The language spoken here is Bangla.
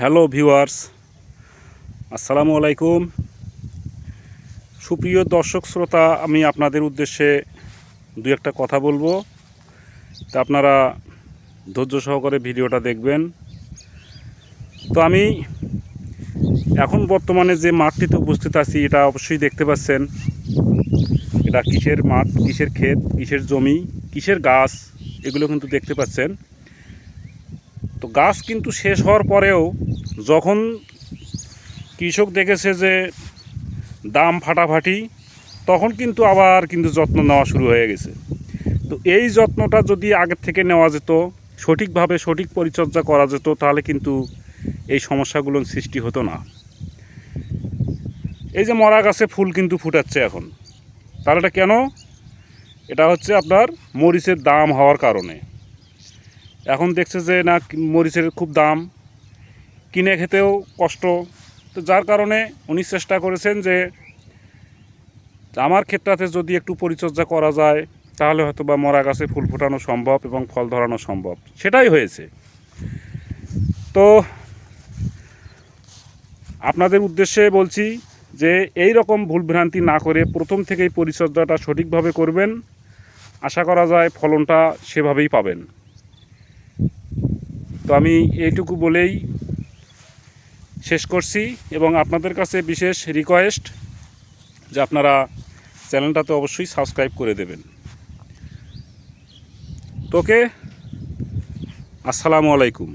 হ্যালো ভিউয়ার্স, আসসালামু আলাইকুম। সুপ্রিয় দর্শক শ্রোতা, আমি আপনাদের উদ্দেশ্যে দু একটা কথা বলব। তা আপনারা ধৈর্য সহকারে ভিডিওটা দেখবেন। তো আমি এখন বর্তমানে যে মাঠটিতে উপস্থিত আছি, এটা অবশ্যই দেখতে পাচ্ছেন। এটা কিসের মাঠ, কিসের ক্ষেত, কিসের জমি, কিসের গাছ, এগুলো কিন্তু দেখতে পাচ্ছেন। তো গাছ কিন্তু শেষ হওয়ার পরেও যখন কৃষক দেখেছে যে দাম ফাটাফাটি, তখন কিন্তু আবার কিন্তু যত্ন নেওয়া শুরু হয়ে গেছে। তো এই যত্নটা যদি আগের থেকে নেওয়া যেত, সঠিকভাবে সঠিক পরিচর্যা করা যেত, তাহলে কিন্তু এই সমস্যাগুলোর সৃষ্টি হতো না। এই যে মরা গাছে ফুল কিন্তু ফুটাচ্ছে এখন। তাহলে এটা কেন? এটা হচ্ছে আপনার মরিচের দাম হওয়ার কারণে। এখন দেখছে যে না, মরিচের খুব দাম, কিনে খেতেও কষ্ট। তো যার কারণে উনি চেষ্টা করেছেন যে আমার ক্ষেত্রাতে যদি একটু পরিচর্যা করা যায়, তাহলে হয়তো বা মরা গাছে ফুল ফোটানো সম্ভব এবং ফল ধরানো সম্ভব। সেটাই হয়েছে। তো আপনাদের উদ্দেশ্যে বলছি যে এই রকম ভুলভ্রান্তি না করে প্রথম থেকেই পরিচর্যাটা সঠিকভাবে করবেন। আশা করা যায় ফলনটা সেভাবেই পাবেন। তো আমি এইটুকু বলেই শেষ করছি এবং আপনাদের কাছে বিশেষ রিকোয়েস্ট যে আপনারা চ্যানেলটাতে অবশ্যই সাবস্ক্রাইব করে দেবেন। তোকে আসসালামু আলাইকুম।